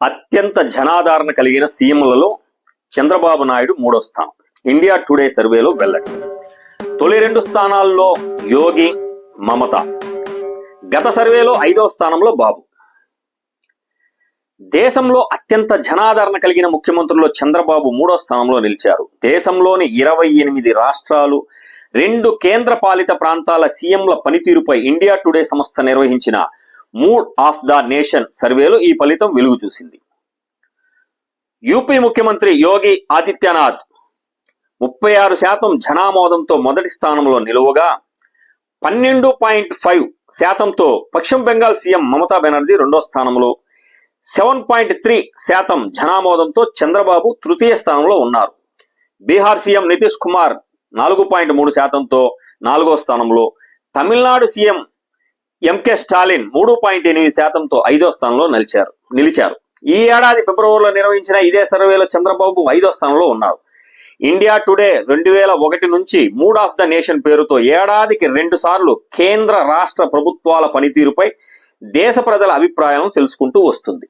అత్యంత జనాదరణ కలిగిన సీఎంలలో చంద్రబాబు నాయుడు మూడో స్థానం. ఇండియా టుడే సర్వేలో వెల్లడి. తొలి రెండు స్థానాల్లో యోగి మమత. గత సర్వేలో ఐదో స్థానంలో బాబు. దేశంలో అత్యంత జనాదరణ కలిగిన ముఖ్యమంత్రుల్లో చంద్రబాబు మూడో స్థానంలో నిలిచారు. దేశంలోని ఇరవై ఎనిమిది రాష్ట్రాలు రెండు కేంద్ర పాలిత ప్రాంతాల సీఎంల పనితీరుపై ఇండియా టుడే సంస్థ నిర్వహించిన మూడ్ ఆఫ్ ద నేషన్ సర్వేలో ఈ ఫలితం వెలుగు చూసింది. యూపీ ముఖ్యమంత్రి యోగి ఆదిత్యనాథ్ ముప్పై ఆరు శాతం జనామోదంతో మొదటి స్థానంలో నిలువగా పన్నెండు పాయింట్ ఫైవ్ శాతంతో పశ్చిమ బెంగాల్ సీఎం మమతా బెనర్జీ రెండో స్థానంలో సెవెన్ పాయింట్ త్రీ శాతం జనామోదంతో చంద్రబాబు తృతీయ స్థానంలో ఉన్నారు. బీహార్ సీఎం నితీష్ కుమార్ నాలుగు పాయింట్ మూడు శాతంతో నాలుగో స్థానంలో తమిళనాడు సీఎం ఎంకే స్టాలిన్ మూడు పాయింట్ ఎనిమిది శాతంతో ఐదో స్థానంలో నిలిచారు. నిలిచారు. ఈ ఏడాది ఫిబ్రవరిలో నిర్వహించిన ఇదే సర్వేలో చంద్రబాబు ఐదో స్థానంలో ఉన్నారు. ఇండియా టుడే రెండు వేల ఒకటి నుంచి మూడ్ ఆఫ్ ద నేషన్ పేరుతో ఏడాదికి రెండు సార్లు కేంద్ర రాష్ట్ర ప్రభుత్వాల పనితీరుపై దేశ ప్రజల అభిప్రాయం తెలుసుకుంటూ వస్తుంది.